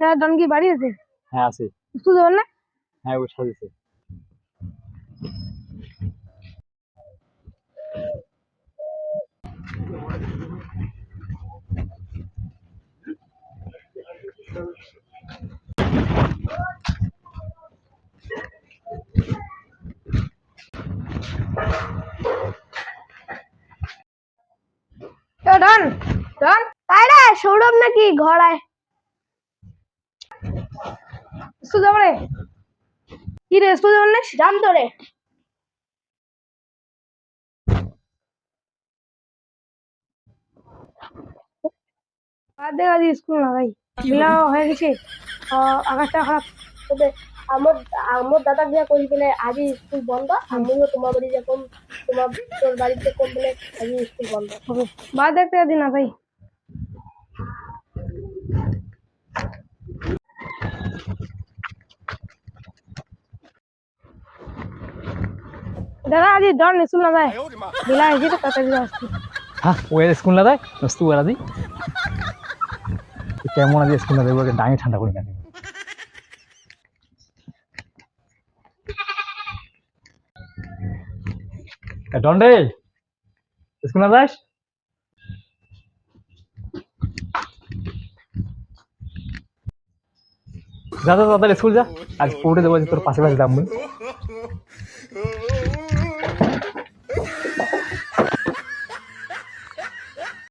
হ্যাঁ ডন কি বাড়ি আছে? হ্যাঁ আছে। স্কুল যাবেন না? হ্যাঁ ও সাজেছে ডন ডন তাই রে সৌরভ নাকি ঘর আয়। স্কুল যাবে রে? কি রে স্কুল যাবেন না তো রে। আর দেখা স্কুল না ভাই। হয়ে গেছে। আকাশটা খারাপ। তবে আমার আমার দাদা বিয়া করি বলে আজি স্কুল বন্ধ আমিও তোমার বাড়ি যখন তোমার তোর বাড়িতে কম বলে আজি স্কুল বন্ধ। হবে বা দেখতে দি না ভাই। দাদা আজি ডন স্কুল না যায় মিলা হয়েছে তো তাড়াতাড়ি যাও স্কুল হ্যাঁ ও স্কুল না দেয় নস্তু ওরা দি কেমন আজ স্কুল না দেবো ডাঙে ঠান্ডা করে না দেবো ডন্ডে স্কুল না যাস যা যা তাড়াতাড়ি স্কুল যা আজ পড়ে দেবো আজ তোর পাশে পাশে দাম